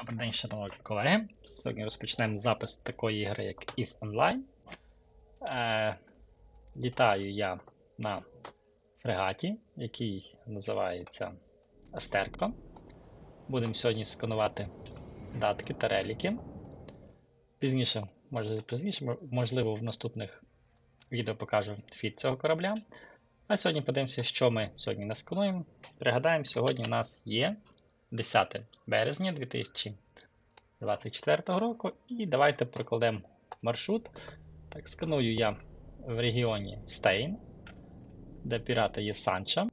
Добрий день, шановні колеги. Сьогодні розпочнемо запис такої гри, як EVE Online. Е, літаю я на фрегаті, який називається Астерко. Будемо сьогодні сканувати датки та реліки. Пізніше, може пізніше, можливо, в наступних відео покажу фіт цього корабля. А сьогодні подивимося, що ми сьогодні наскануємо. Пригадаємо, сьогодні у нас є 10 березня 2024 року. І давайте прокладемо маршрут. Так, сканую я в регіоні Стейн, де пірати є Санча.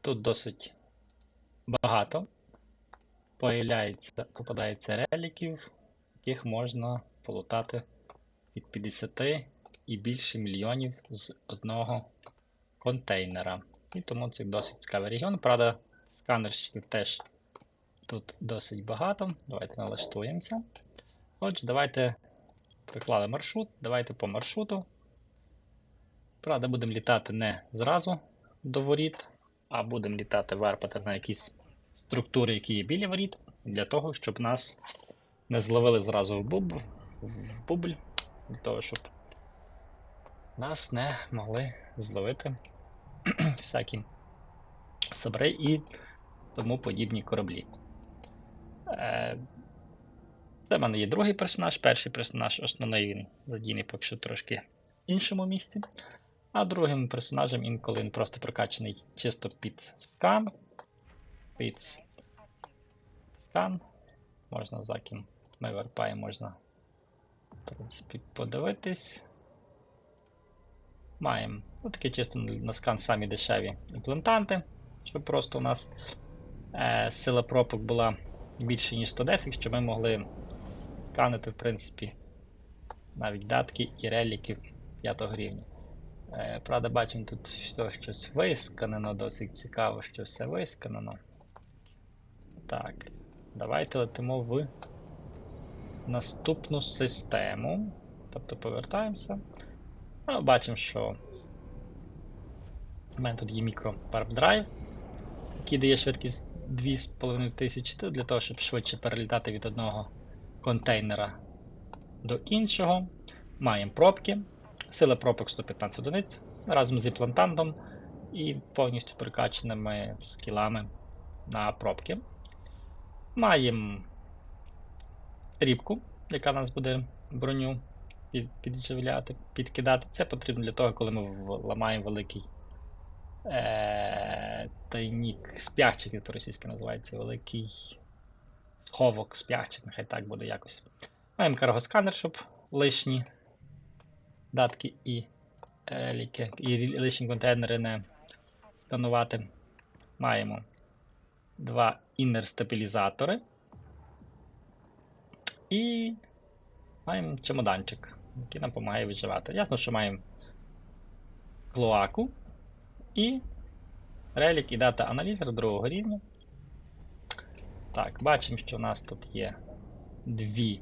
Тут досить багато появляється, попадається реліків, яких можна полутати від 50 і більше мільйонів з одного контейнера. І тому це досить цікавий регіон. Правда, сканерщиків теж тут досить багато. Давайте налаштуємося. Отже, давайте приклали маршрут. Давайте по маршруту. Правда, будемо літати не зразу до воріт, а будемо літати варпати на якісь структури, які є біля воріт, для того, щоб нас не зловили зразу в буб, в бубль, для того, щоб нас не могли зловити всякі сабри і тому подібні кораблі. Е, Це в мене є другий персонаж. Перший персонаж основний він задійний поки що трошки в іншому місці. А другим персонажем інколи він просто прокачаний чисто під скан. Під скан. Можна за ким ми верпаємо, можна в принципі подивитись. Маємо ну, такі чисто на скан самі дешеві імплантанти, щоб просто у нас е, сила пропок була більше, ніж 110, щоб ми могли сканити, в принципі, навіть датки і реліки 5 рівня. Е, правда, бачимо тут що щось висканено, досить цікаво, що все висканено. Так, давайте летимо в наступну систему. Тобто повертаємося. Ну, бачимо, що в мене тут є мікро Warp Drive, який дає швидкість 2500 для того, щоб швидше перелітати від одного контейнера до іншого. Маємо пробки. Сила пробок 115 одиниць разом з імплантантом і повністю прикачаними скілами на пробки. Маємо рібку, яка нас буде броню під, підживляти, підкидати. Це потрібно для того, коли ми ламаємо великий е, тайнік спячих, як по-російськи називається, великий сховок спячих, нехай так буде якось. Маємо каргосканер, щоб лишні датки і е, і лишні контейнери не сканувати. Маємо два іннер-стабілізатори. І маємо чемоданчик, який нам допомагає виживати. Ясно, що маємо клоаку і релік і дата аналізер другого рівня. Так, бачимо, що у нас тут є дві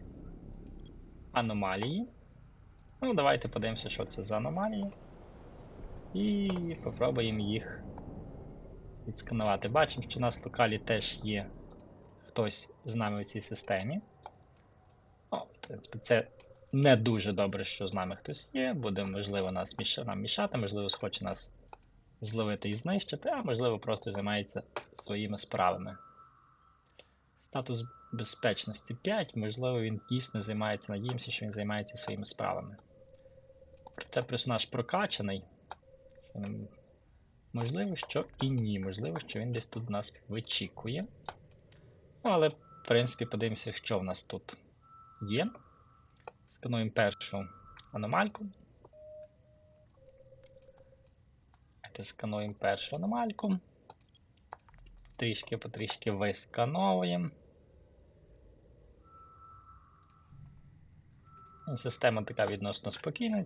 аномалії. Ну, давайте подивимося, що це за аномалії. І попробуємо їх відсканувати. Бачимо, що у нас в локалі теж є хтось з нами у цій системі. О, в принципі, це не дуже добре, що з нами хтось є. Буде, можливо, нас міша- нам мішати, можливо, схоче нас зловити і знищити, а можливо, просто займається своїми справами. Статус безпечності 5, можливо, він дійсно займається, надіємося, що він займається своїми справами. Це персонаж прокачаний. Можливо, що і ні. Можливо, що він десь тут нас вичікує. Ну, але, в принципі, подивимося, що в нас тут є. Скануємо першу аномальку. Давайте скануємо першу аномальку. Трішки потрішки вискановуємо. Система така відносно спокійна.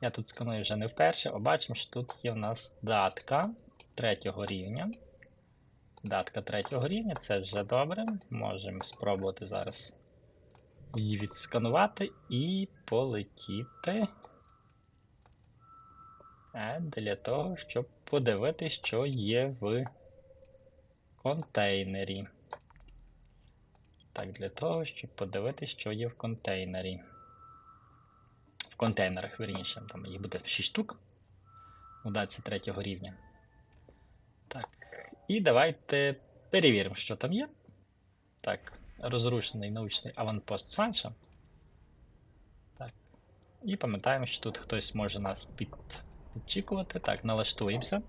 Я тут сканую вже не вперше, а бачимо, що тут є в нас датка третього рівня. Датка третього рівня, це вже добре. Можемо спробувати зараз її відсканувати і полетіти. Е, Для того, щоб подивитися, що є в контейнері. Так, для того, щоб подивитися, що є в контейнері. В контейнерах, вірніше, там їх буде 6 штук. У даці третього рівня. Так. І давайте перевіримо, що там є. Так, розрушений научний аванпост Санша. Так. І пам'ятаємо, що тут хтось може нас під... підчікувати. Так, налаштуємося.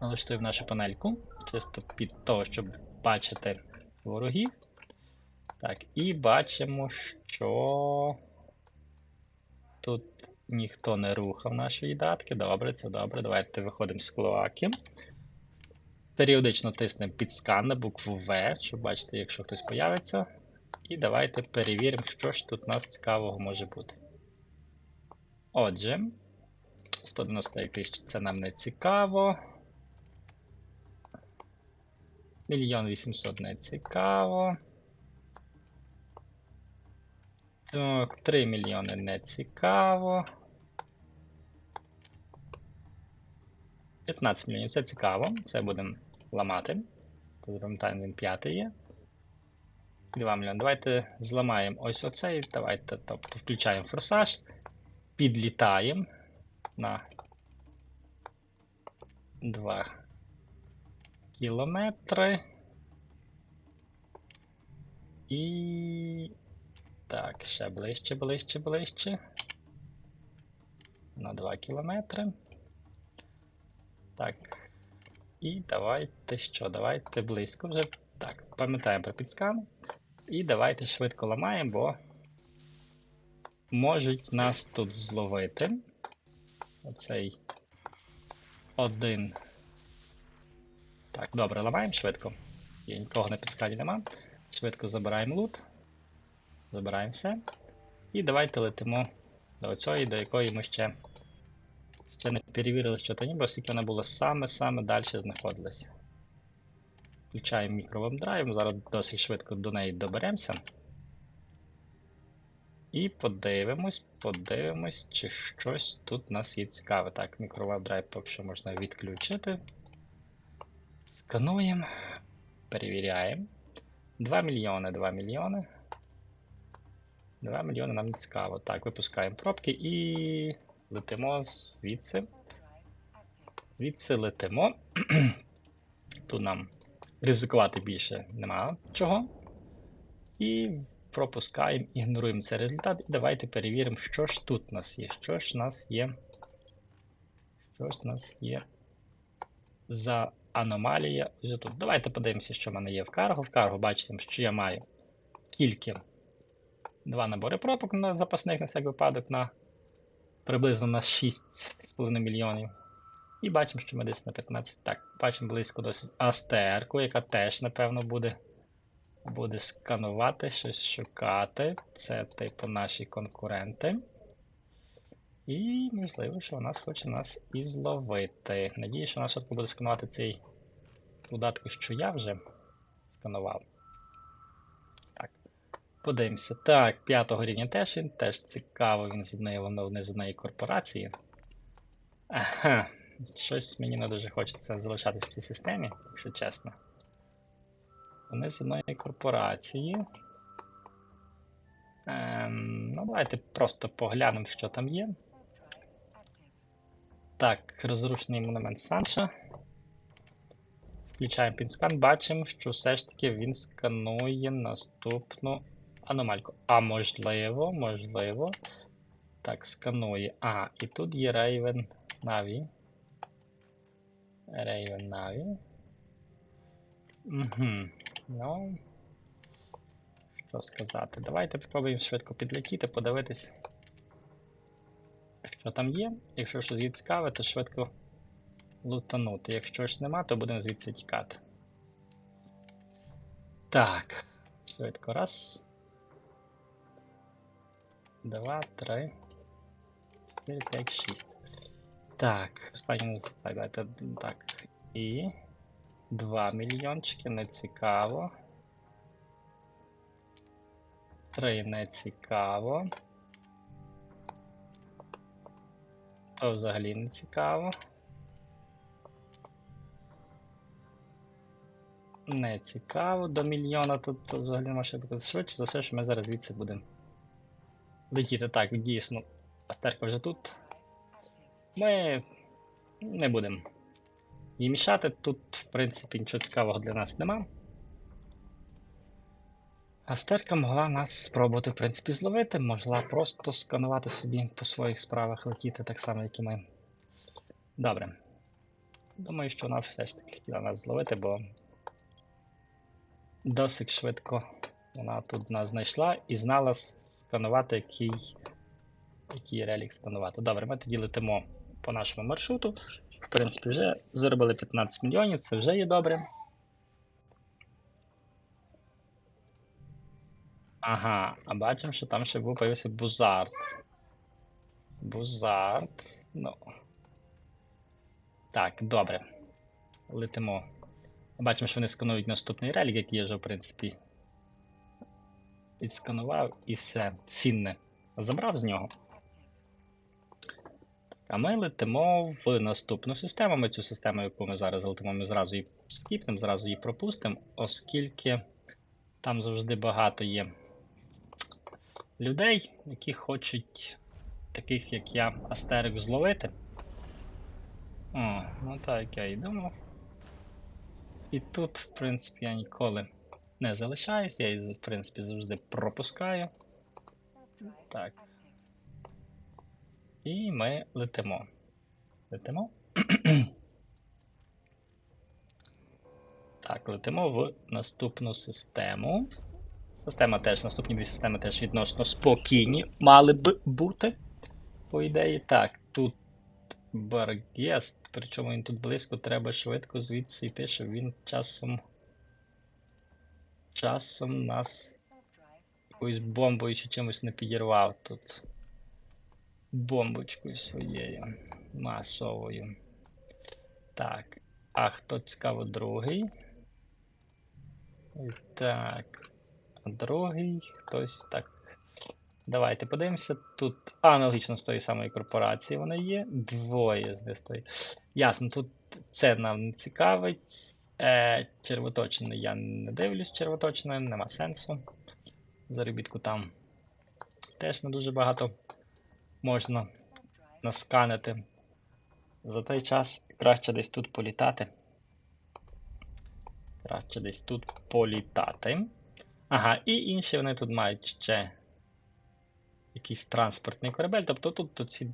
Налаштуємо нашу панельку. Чисто під того, щоб бачити ворогів. Так, і бачимо, що тут ніхто не рухав нашої датки. Добре, це добре. Давайте виходимо з клоаки. Періодично тиснемо під скан на букву В, щоб бачити, якщо хтось появиться. І давайте перевіримо, що ж тут у нас цікавого може бути. Отже, 199 тисяч це нам не цікаво. Мільйон 800 не цікаво. Так, 3 мільйони не цікаво. 15 мільйонів це цікаво. Це будемо ламати. Запам'ятаємо, він п'ятий є. 2 мільйони. Давайте зламаємо ось оцей. Давайте, тобто, включаємо форсаж, підлітаємо на 2 кілометри. І. Так, ще ближче, ближче, ближче. На 2 кілометри. Так. І давайте що? Давайте близько вже. Так, пам'ятаємо про підскан. І давайте швидко ламаємо, бо можуть нас тут зловити. Оцей один. Так, добре, ламаємо швидко. Є нікого на підскані нема. Швидко забираємо лут. Забираємо все. І давайте летимо до цієї, до якої ми ще ще не перевірили, що то ніби, оскільки вона була саме-саме далі знаходилася. Включаємо мікровеб-драйв, зараз досить швидко до неї доберемося. І подивимось, подивимось, чи щось тут у нас є цікаве. Так, мікровеб-драйв поки що можна відключити. Скануємо, перевіряємо. 2 мільйони, 2 мільйони. 2 мільйони нам не цікаво. Так, випускаємо пробки і летимо звідси. Звідси летимо. Тут нам ризикувати більше нема чого. І пропускаємо, ігноруємо цей результат. І давайте перевіримо, що ж тут у нас є. Що ж у нас є. Що ж у нас є за аномалія ось тут. Давайте подивимося, що в мене є в карго. В карго бачите, що я маю тільки два набори пропок на запасних на всяк випадок на приблизно на 6,5 мільйонів. І бачимо, що ми десь на 15. Так, бачимо близько досить Астерку, яка теж, напевно, буде буде сканувати, щось шукати. Це, типу, наші конкуренти. І, можливо, що вона хоче нас і зловити. Надію, що вона швидко буде сканувати цей додатку, що я вже сканував. Подивимося. Так, п'ятого рівня теж він теж цікаво, він з однієї, воно не з однієї корпорації. Ага, щось мені не дуже хочеться залишатися в цій системі, якщо чесно. Вони з одної корпорації. Ем, Ну, давайте просто поглянемо, що там є. Так, розрушений монумент Санша. Включаємо пінскан, бачимо, що все ж таки він сканує наступну аномальку. А можливо, можливо. Так, сканує. А, і тут є Raven Navy. Raven Navy. Угу. Ну. Що сказати? Давайте спробуємо швидко підлетіти, подивитись, що там є. Якщо щось є цікаве, то швидко лутанути. Якщо ж нема, то будемо звідси тікати. Так. Швидко. Раз. Два, три. Чотири, п'ять, шість. Так, останнє так, давайте так. І. 2 мільйончики, не цікаво. 3 не цікаво. То взагалі не цікаво. Не цікаво. До мільйона тут, тут взагалі що бути. Швидше за все, що ми зараз звідси будемо летіти. Так, дійсно. Астерка вже тут. Ми не будемо їй мішати. Тут, в принципі, нічого цікавого для нас нема. Астерка могла нас спробувати, в принципі, зловити, могла просто сканувати собі по своїх справах летіти так само, як і ми. Добре. Думаю, що вона все ж таки хотіла нас зловити, бо досить швидко вона тут нас знайшла і знала сканувати, який, який релік сканувати. Добре, ми тоді летимо по нашому маршруту. В принципі, вже заробили 15 мільйонів, це вже є добре. Ага, а бачимо, що там ще був появився Бузард. Бузард. Ну. Так, добре. Летимо. Бачимо, що вони сканують наступний релік, який я вже, в принципі, відсканував і все. Цінне. Забрав з нього. А ми летимо в наступну систему. Ми цю систему, яку ми зараз летимо, ми зразу її скіпнемо, зразу її пропустимо, оскільки там завжди багато є людей, які хочуть таких, як я, астерик зловити. О, ну так, як я і думав. І тут, в принципі, я ніколи не залишаюсь, я її, в принципі, завжди пропускаю. Так. І ми летимо. Летимо. так, летимо в наступну систему. Система теж, наступні дві системи теж відносно спокійні мали б бути. По ідеї, так, тут Баргест, причому він тут близько, треба швидко звідси йти, щоб він часом. Часом нас якоюсь бомбою чи чимось не підірвав тут. Бомбочкою своєю масовою. Так. А хто цікаво другий? Так. Другий хтось так. Давайте подивимося. Тут аналогічно з тої самої корпорації вони є. Двоє з стоїть. Ясно, тут це нам не цікавить. Е, червоточини я не дивлюсь червоточиною, нема сенсу. Заробітку там теж не дуже багато можна насканити. За той час краще десь тут політати. Краще десь тут політати. Ага, і інші вони тут мають ще якийсь транспортний корабель. Тобто тут ці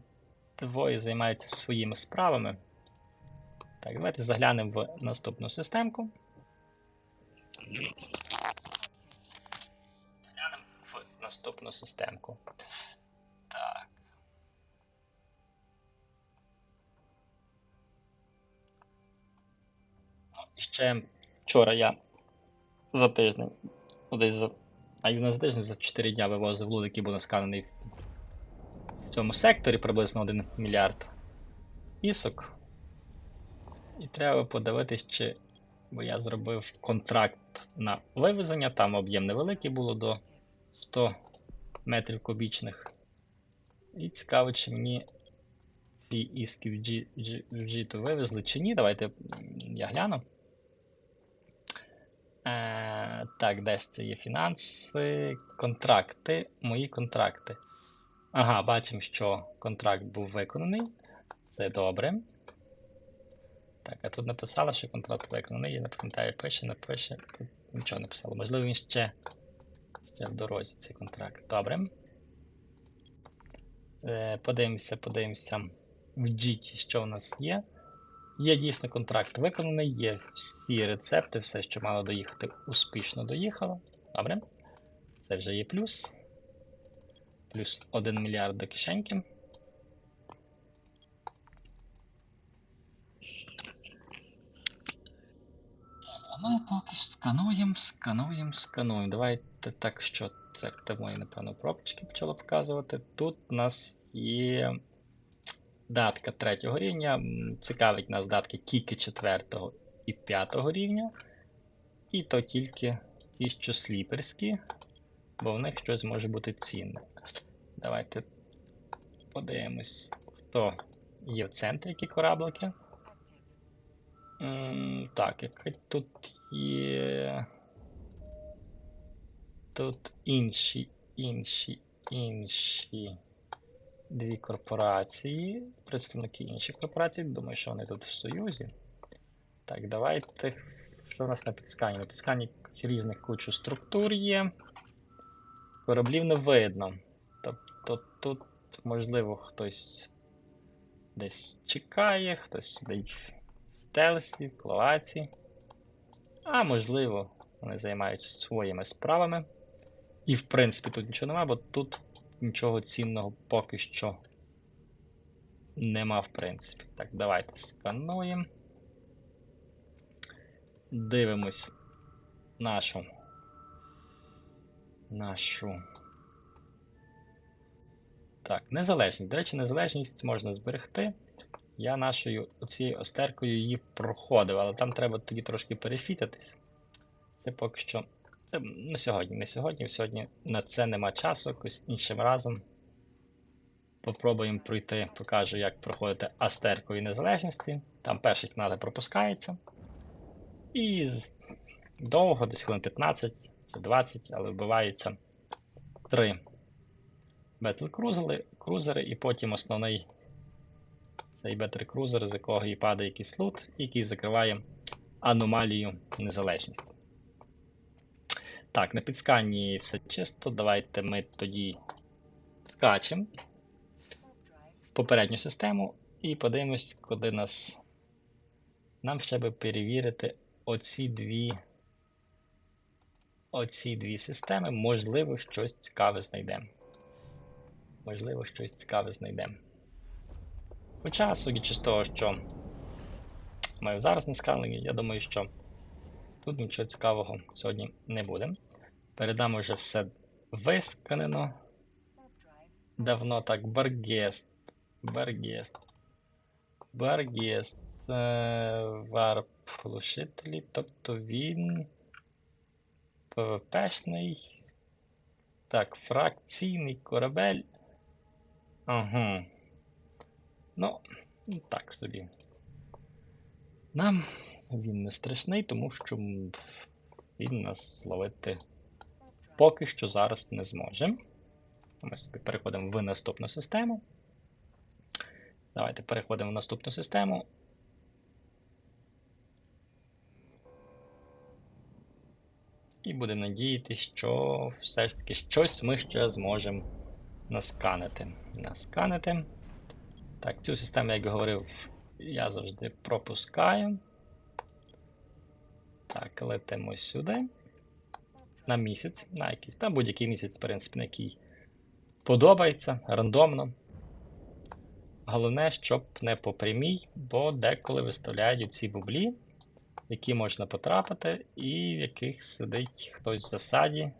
двоє займаються своїми справами. Так, давайте заглянемо в наступну системку. Заглянемо в наступну системку. Так. Ну, ще вчора я за тиждень, ну десь за. А на за тиждень за 4 дня вивозив лут, який був насканений в цьому секторі приблизно 1 мільярд ісок. І треба подивитись, чи. Бо я зробив контракт на вивезення, там об'єм невеликий було до 100 метрів кубічних. І цікаво, чи мені ці іски в G, G, в G2 вивезли чи ні. Давайте я гляну. Е, так, десь це є фінанси, контракти, мої контракти. Ага, бачимо, що контракт був виконаний. Це добре. Так, а тут написало, що контракт виконаний. Я не пам'ятаю, пише, не пише. Тут нічого не писало. Можливо, він ще, ще в дорозі цей контракт. Добре. Е, подивимося, подивимося в GT, що у нас є. Є дійсно контракт виконаний, є всі рецепти, все, що мало доїхати, успішно доїхало. Добре. Це вже є плюс. Плюс 1 мільярд до кишеньки. Ми поки що скануємо, скануємо, скануємо. Давайте так, що це мої, напевно, пробочки почало показувати. Тут у нас є датка третього рівня. Цікавить нас датки тільки четвертого і п'ятого рівня. І то тільки ті, що сліперські, бо в них щось може бути цінне. Давайте подивимось, хто є в центрі, які кораблики. Так, яке тут є. Тут інші, інші, інші дві корпорації, представники інших корпорацій. Думаю, що вони тут в Союзі. Так, давайте. Що у нас на підскані? На підскані різних кучу структур є. Кораблів не видно. Тобто тут, можливо, хтось десь чекає, хтось сидить в клоаці. А можливо, вони займаються своїми справами. І в принципі тут нічого нема, бо тут нічого цінного поки що нема, в принципі. Так, давайте скануємо. Дивимось нашу. Нашу. Так, незалежність. До речі, незалежність можна зберегти. Я нашою оцією остеркою її проходив, але там треба тоді трошки перефітитись. Це поки що. Це на сьогодні. Не сьогодні, сьогодні на це нема часу, якось іншим разом. Попробуємо пройти, покажу, як проходити астеркою незалежності. Там перший канал пропускається. І довго, десь хвилин 15 чи 20, але вбиваються три Battle крузери, крузери і потім основний цей Battle крузер, з якого і падає якийсь лут, який закриває аномалію незалежності. Так, на підсканні все чисто. Давайте ми тоді скачемо в попередню систему і подивимось, куди нас. Нам ще би перевірити оці дві. Оці дві системи. Можливо, щось цікаве знайдемо. Можливо, щось цікаве знайдемо. Хоча, судячи з того, що маю зараз на сканері, я думаю, що тут нічого цікавого сьогодні не буде. Передамо вже все висканено. Давно так, Баргест. Баргест. Баргест. Е, варп глушителі. Тобто він. ПВПшний. Так, фракційний корабель. Ага. Ну, так собі. Нам він не страшний, тому що він нас зловити поки що зараз не зможе. Ми собі переходимо в наступну систему. Давайте переходимо в наступну систему. І будемо надіятися, що все ж таки щось ми ще зможемо насканити. Насканити. Так, цю систему, як говорив, я завжди пропускаю. Так, летимо сюди. На місяць, на якийсь, та будь-який місяць, в принципі, на який подобається, рандомно. Головне, щоб не по прямій, бо деколи виставляють ці бублі, в які можна потрапити, і в яких сидить хтось в засаді.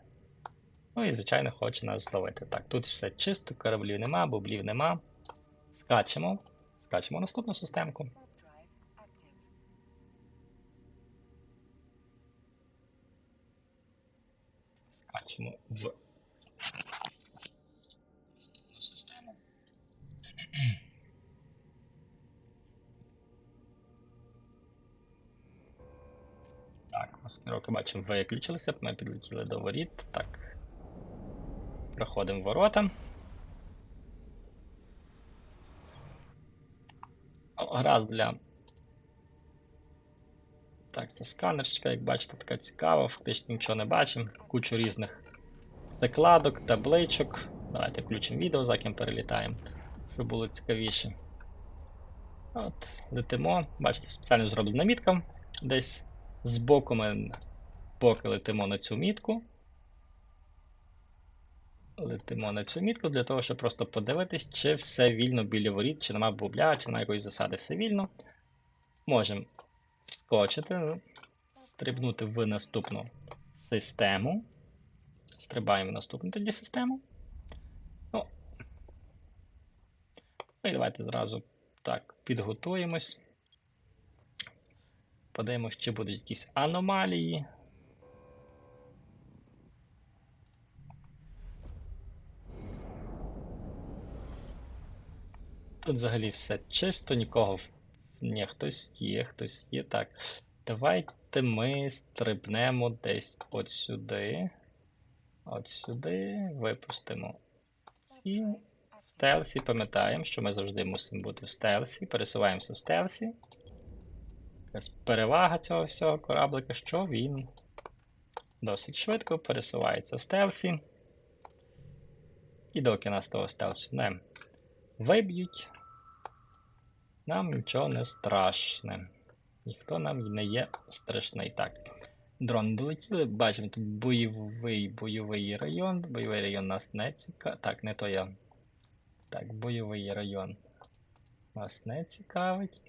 Ну і, звичайно, хоче нас зловити. Так, тут все чисто, кораблів нема, бублів нема. Скачемо. Скачемо наступну системку. Скачемо в наступну систему. Так, маскировки бачимо, виключилися. Ми підлетіли до воріт. Так. Проходимо ворота. Гра для. Так, це сканерчика, як бачите, така цікава, фактично нічого не бачимо. Кучу різних закладок, табличок. Давайте включимо відео, за ким перелітаємо, щоб було цікавіше. От, летимо. Бачите, спеціально зроблена мітка. Десь збоку ми поки летимо на цю мітку. Летимо на цю мітку для того, щоб просто подивитись, чи все вільно біля воріт, чи нема бубля, чи нема якоїсь засади, все вільно. Можемо скочити, стрибнути в наступну систему. Стрибаємо в наступну тоді систему. Ну, і давайте зразу так підготуємось. Подивимось, чи будуть якісь аномалії. Тут взагалі все чисто, нікого Ні, хтось є, хтось є. Так. Давайте ми стрибнемо десь от сюди. От сюди. Випустимо. І в стелсі пам'ятаємо, що ми завжди мусимо бути в стелсі. Пересуваємося в стелсі. Якась перевага цього всього кораблика, що він досить швидко пересувається в стелсі. І доки нас того стелсу не виб'ють, нам нічого не страшне. Ніхто нам не є страшний. Так. Дрон долетіли, бачимо тут бойовий бойовий район. Бойовий район нас не цікавить. Так, не то я. Так, бойовий район нас не цікавить.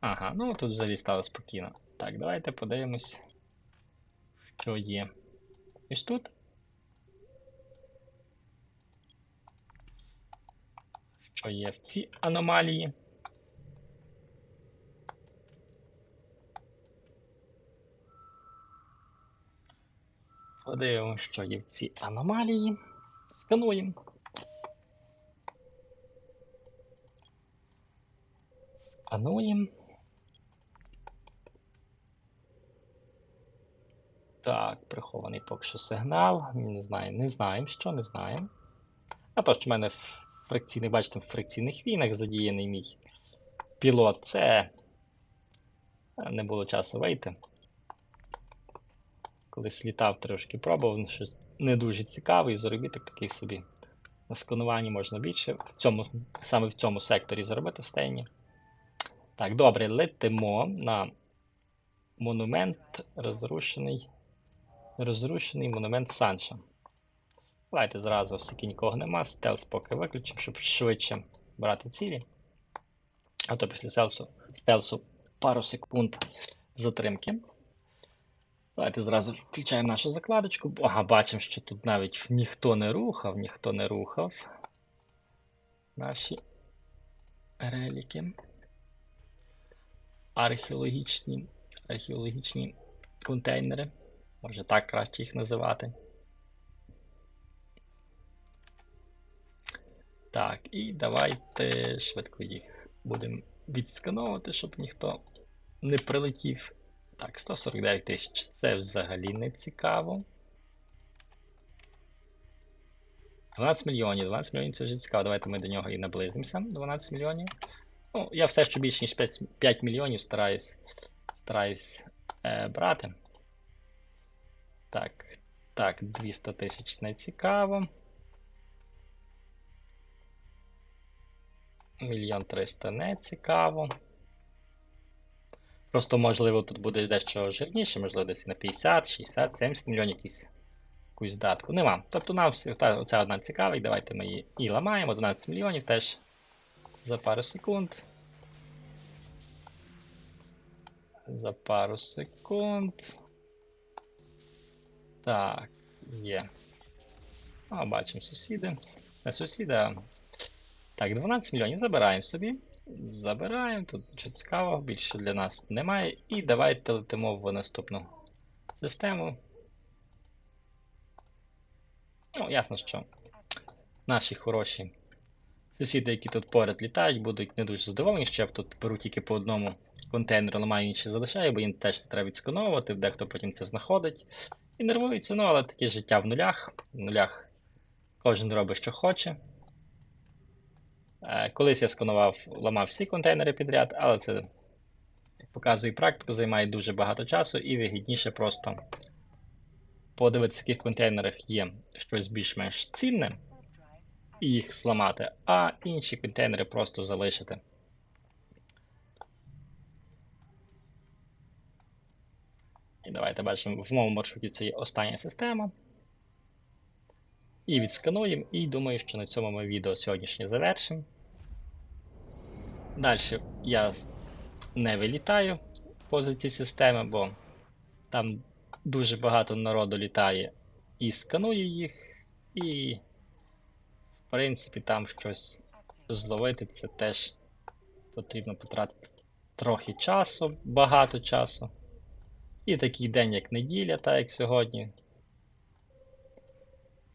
Ага, ну тут взагалі стало спокійно. Так, давайте подивимось, що є. І ж тут. Що є в цій аномалії? Подивимось, що є в цій аномалії. Скануємо. Скануємо. Так, прихований поки що сигнал. Не знаємо, не знаємо, що не знаємо. А то, що в мене в фракційних, бачите, в фракційних війнах задіяний мій пілот, це не було часу вийти. Колись літав трошки пробував, щось не дуже цікавий, заробіток такий собі. На скануванні можна більше в цьому, саме в цьому секторі заробити в стейні. Так, добре, летимо на монумент розрушений. Розрушений монумент Санша. Давайте зразу, оскільки нікого нема, стелс поки виключимо, щоб швидше брати цілі. А то після стелсу, стелсу пару секунд затримки. Давайте зразу включаємо нашу закладочку. Ага, бачимо, що тут навіть ніхто не рухав, ніхто не рухав наші реліки. Археологічні, археологічні контейнери. Може так краще їх називати. Так, і давайте швидко їх будемо відскановувати, щоб ніхто не прилетів. Так, 149 тисяч. Це взагалі не цікаво. 12 мільйонів. 12 мільйонів це вже цікаво. Давайте ми до нього і наблизимося. 12 мільйонів. Ну, я все, що більше, ніж 5, 5 мільйонів стараюсь, стараюсь е, брати. Так, так, 200 тисяч не цікаво. Мільйон 300 не цікаво. Просто, можливо, тут буде дещо жирніше, можливо, десь на 50, 60, 70 мільйонів якісь, якусь датку. Нема. Тобто нам оця одна цікавить. Давайте ми її і ламаємо. 12 мільйонів теж за пару секунд. За пару секунд. Так, є. А, бачимо сусіди. Не сусіди. Так, 12 мільйонів забираємо собі. Забираємо, тут нічого цікавого, більше для нас немає. І давайте летимо в наступну систему. Ну, ясно, що наші хороші сусіди, які тут поряд літають, будуть не дуже задоволені, що я тут беру тільки по одному контейнеру, ламаю інші залишаю, бо їм теж треба відскановувати, дехто потім це знаходить. І нервується, ну, але таке життя в нулях. В нулях кожен робить, що хоче. Е, Колись я сканував, ламав всі контейнери підряд, але це, як показує практика, займає дуже багато часу і вигідніше просто подивитися, в яких контейнерах є щось більш-менш цінне, і їх зламати, а інші контейнери просто залишити. І давайте бачимо, в моєму маршруті це є остання система. І відскануємо, і думаю, що на цьому ми відео сьогоднішнє завершимо. Далі я не вилітаю поза ці системи, бо там дуже багато народу літає і сканує їх, і, в принципі, там щось зловити це теж потрібно потратити трохи часу, багато часу. І такий день, як неділя, так як сьогодні.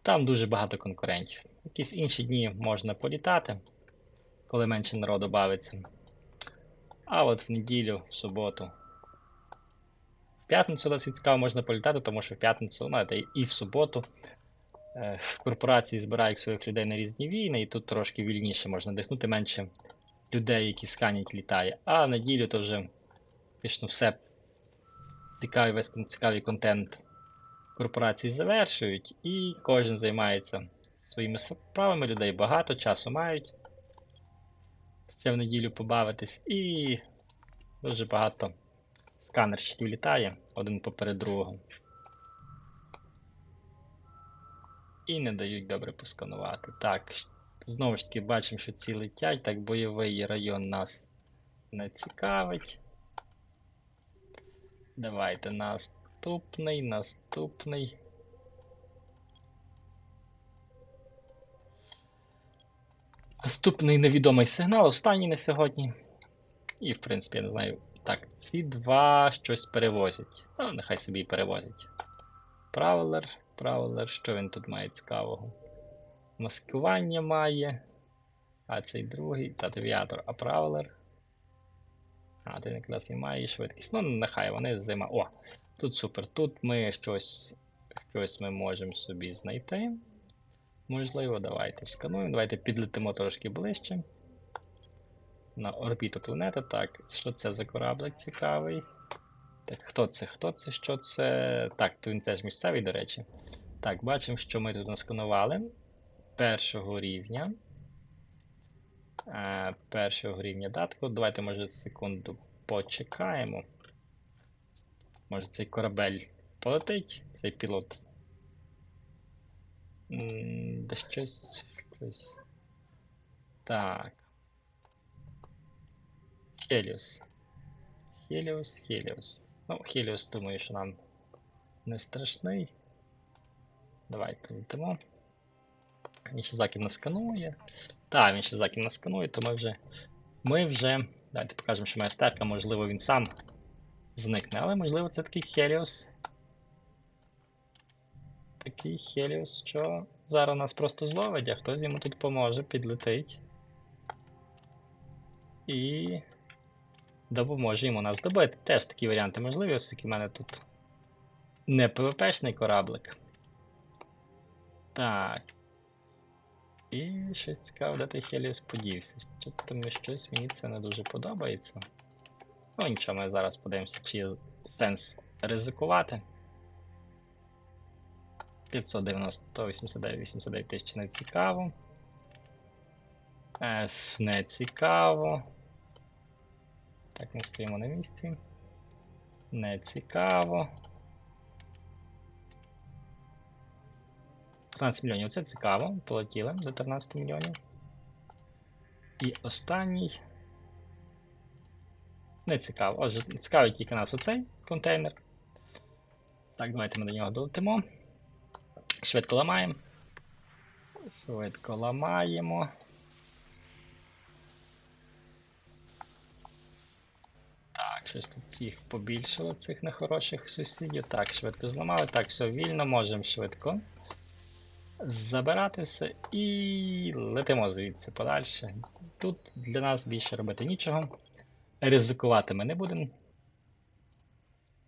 Там дуже багато конкурентів. Якісь інші дні можна політати, коли менше народу бавиться. А от в неділю, в суботу. В п'ятницю досить цікаво можна політати, тому що в п'ятницю, знаєте, і в суботу е, корпорації збирають своїх людей на різні війни, і тут трошки вільніше можна дихнути менше людей, які сканять, літає. А в неділю то вже фактично все цікавий, весь цікавий контент корпорації завершують, і кожен займається своїми справами, людей багато, часу мають. Ще в неділю побавитись, і дуже багато сканерщиків літає один поперед другого. І не дають добре посканувати. Так, знову ж таки бачимо, що ці летять. Так, бойовий район нас не цікавить. Давайте наступний, наступний. Наступний невідомий сигнал, останній на сьогодні. І, в принципі, я не знаю. Так, ці два щось перевозять. Ну, нехай собі і перевозять. Правилер, правилер, що він тут має цікавого? Маскування має. А цей другий, та девіатор, а правилер. А, ти якраз і має швидкість. Ну, нехай вони займа. О! Тут супер. Тут ми щось, щось ми можемо собі знайти. Можливо, давайте скануємо. Давайте підлетимо трошки ближче. На орбіту планети. Так, що це за кораблик цікавий? Так, хто це? Хто це? Що це? Так, то він це ж місцевий, до речі. Так, бачимо, що ми тут насканували. Першого рівня. Е, першого рівня датку. Давайте, може, секунду почекаємо. Може цей корабель полетить, цей пілот. Да щось. щось. Так. Хеліус. Хеліус, Хеліус. Ну, Хеліус, думаю, що нам не страшний. Давайте. Він ще заків насканує. Так, він ще заків насканує, то ми вже. Ми вже. Давайте покажемо, що моя стерка, можливо, він сам зникне. Але можливо це такий Хеліус. Такий Хеліус, що зараз нас просто зловить, а хтось йому тут поможе, підлетить. І допоможе йому нас добити. Теж такі варіанти можливі, оскільки в мене тут не ПВПшний кораблик. Так. І щось цікаве, де той Хеліус подівся. Що там щось мені це не дуже подобається. Ну нічого, ми зараз подивимося, чи є сенс ризикувати. 590, 89, 89 тисяч не цікаво. F не цікаво. Так, ми стоїмо на місці. Не цікаво. 13 мільйонів це цікаво. Полетіли до 13 мільйонів. І останній. Не цікаво. Отже, цікавий тільки нас оцей контейнер. Так, давайте ми до нього долетимо. Швидко ламаємо. Швидко ламаємо. Так, щось тут їх побільшило, цих нехороших сусідів. Так, швидко зламали. Так, все вільно, можемо швидко забирати все і летимо звідси подальше. Тут для нас більше робити нічого. Ризикувати ми не будемо.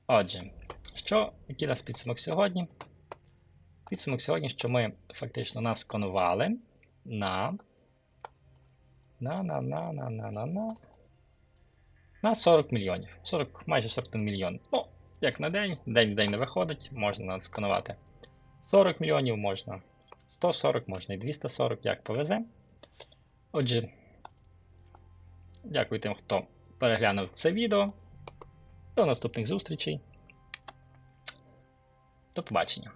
Отже, що, який у нас підсумок сьогодні? Підсумок сьогодні, що ми фактично насканували на. На, на, на, на, на, на, на. На 40 мільйонів. 40, майже 41 мільйон. Ну, як на день, день в день не виходить, можна насканувати 40 мільйонів, можна 140, можна і 240, як повезе. Отже, дякую тим, хто переглянув це відео. До наступних зустрічей. До побачення.